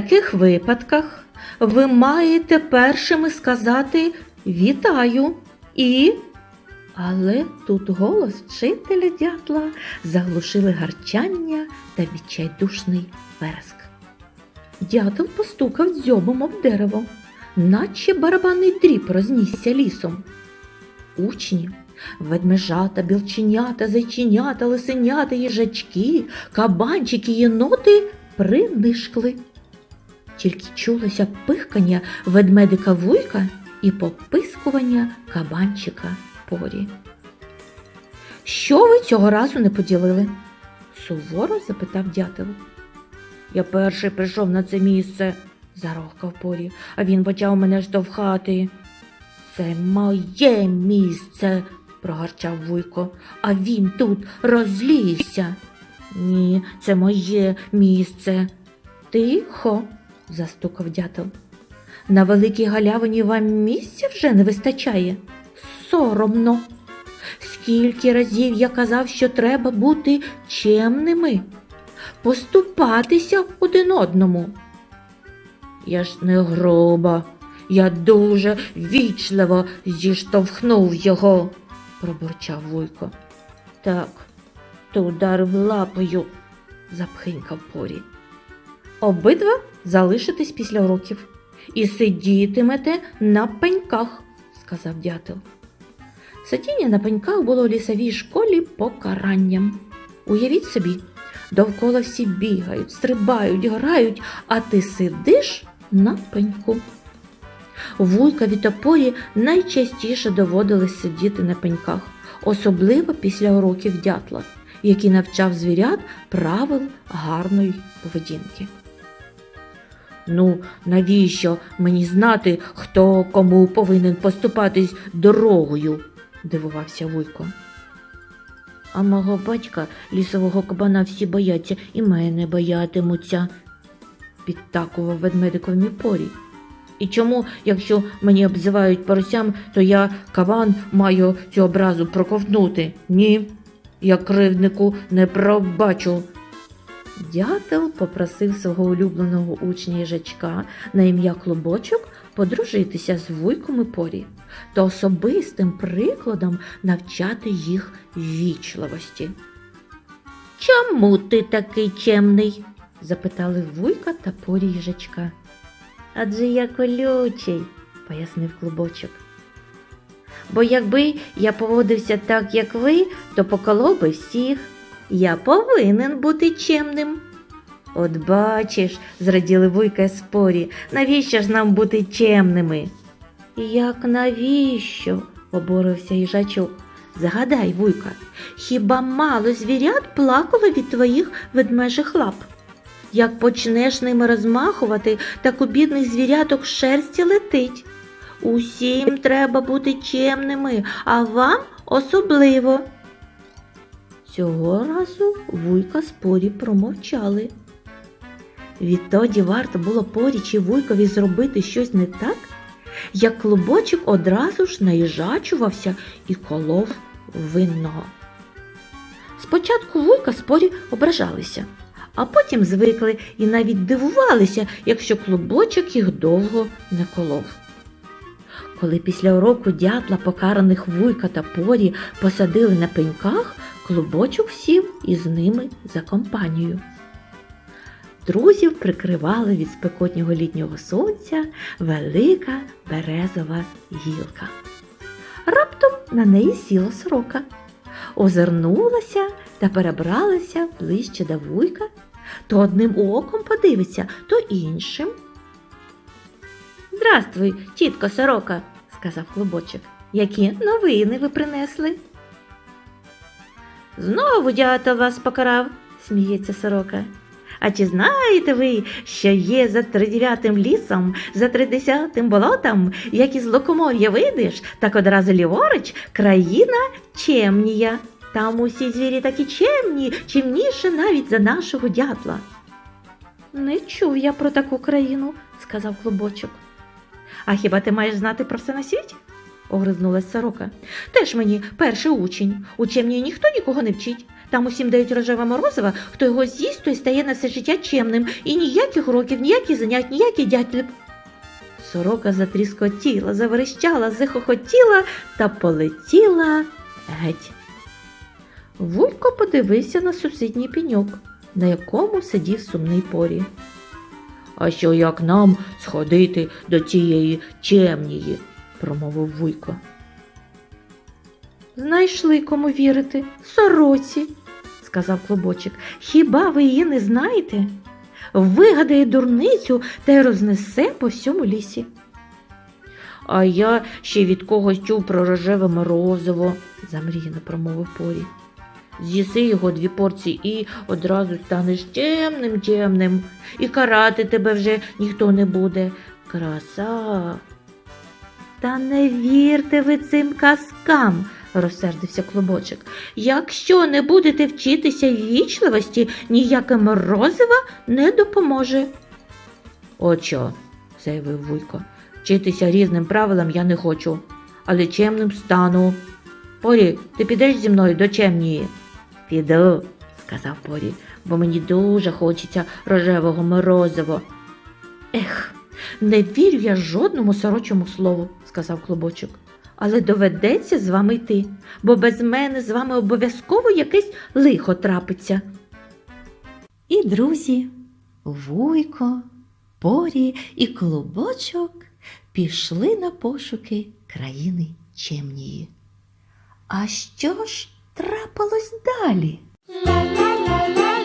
таких випадках ви маєте першими сказати вітаю і. Але тут голос вчителя дятла заглушили гарчання та відчайдушний вереск. Дятел постукав дзьобом об дерево, наче барабанний дріб рознісся лісом. Учні, ведмежата, білченята, зайченята, лисенята, їжачки, кабанчики, єноти принишкли. Тільки чулося пихкання ведмедика вуйка і попискування кабанчика порі. Що ви цього разу не поділили? суворо запитав дятел. Я перший прийшов на це місце, зарохкав порі, а він почав мене штовхати. Це моє місце, прогарчав вуйко, а він тут розлігся. Ні, це моє місце. Тихо, застукав дятел. На великій галявині вам місця вже не вистачає. Соромно. Скільки разів я казав, що треба бути чемними, поступатися один одному. Я ж не груба, я дуже вічливо зіштовхнув його, пробурчав вуйко. Так, то ударив лапою, запхинькав порі. Обидва залишитесь після уроків і сидітимете на пеньках, сказав дятел. Сидіння на пеньках було у лісовій школі покаранням. Уявіть собі, довкола всі бігають, стрибають, грають, а ти сидиш на пеньку. Вуйкові та порі найчастіше доводилось сидіти на пеньках, особливо після уроків дятла, який навчав звірят правил гарної поведінки. Ну, навіщо мені знати, хто кому повинен поступатись дорогою? дивувався Вуйко. А мого батька лісового кабана всі бояться і мене боятимуться, підтакував ведмедикові порі. І чому, якщо мені обзивають поросям, то я кабан маю цю образу проковтнути? Ні, я кривднику не пробачу. Дятел попросив свого улюбленого учня їжачка на ім'я Клубочок подружитися з вуйком і порі та особистим прикладом навчати їх вічливості. Чому ти такий чемний? запитали вуйка та порі їжачка. Адже я колючий, пояснив клубочок. Бо якби я поводився так, як ви, то поколов би всіх. Я повинен бути чемним. От бачиш, зраділи вуйка спорі, навіщо ж нам бути чемними? Як навіщо? обурився їжачок. Загадай, вуйка, хіба мало звірят плакало від твоїх ведмежих лап? Як почнеш ними розмахувати, так у бідних звіряток шерсті летить. Усім треба бути чемними, а вам особливо. Цього разу вуйка з порі промовчали. Відтоді варто було порі чи вуйкові зробити щось не так, як клубочок одразу ж наїжачувався і колов винного. Спочатку вуйка з порі ображалися, а потім звикли і навіть дивувалися, якщо клубочок їх довго не колов. Коли після уроку дятла покараних вуйка та порі посадили на пеньках, клубочок сів із ними за компанію. Друзів прикривала від спекотнього літнього сонця велика березова гілка. Раптом на неї сіла сорока, озирнулася та перебралася ближче до вуйка, то одним оком подивиться, то іншим. Здравствуй, тітко сорока, сказав клубочок. Які новини ви принесли? Знову дятел вас покарав, сміється сорока. А чи знаєте ви, що є за тридев'ятим лісом, за тридесятим болотом, як із лукомор'я вийдеш, так одразу ліворуч країна чемнія. Там усі звірі такі чемні, чимніше навіть за нашого дятла. Не чув я про таку країну, сказав клубочок. А хіба ти маєш знати про все на світі? Огризнулась сорока. Теж мені перший учень. У чемній ніхто нікого не вчить. Там усім дають рожеве морозиво, хто його з'їсть, той стає на все життя чемним. І ніяких уроків, ніяких занять, ніяких дятлів. Сорока затріскотіла, заверещала, захохотіла та полетіла геть. Вуйко подивився на сусідній пеньок, на якому сидів сумний порі. А що як нам сходити до тієї чемнії? Промовив Вуйко. Знайшли кому вірити, сороці, сказав клубочик. Хіба ви її не знаєте? Вигадає дурницю та й рознесе по всьому лісі. А я ще від когось чув про рожеве морозиво, замріяно промовив порі. З'їси його дві порції і одразу станеш темним темним, і карати тебе вже ніхто не буде. Краса. Та не вірте ви цим казкам, розсердився клубочок. Якщо не будете вчитися вічливості, ніяке морозиво не допоможе. От що, заявив Вуйко, вчитися різним правилам я не хочу, але чемним стану. Порі, ти підеш зі мною до чемнії? Піду, сказав Порі, бо мені дуже хочеться рожевого морозива. Ех, не вірю я жодному сорочому слову, сказав клубочок. Але доведеться з вами йти, бо без мене з вами обов'язково якесь лихо трапиться. І друзі, Вуйко, Порі і Клубочок пішли на пошуки країни Чемнії. А що ж трапилось далі? La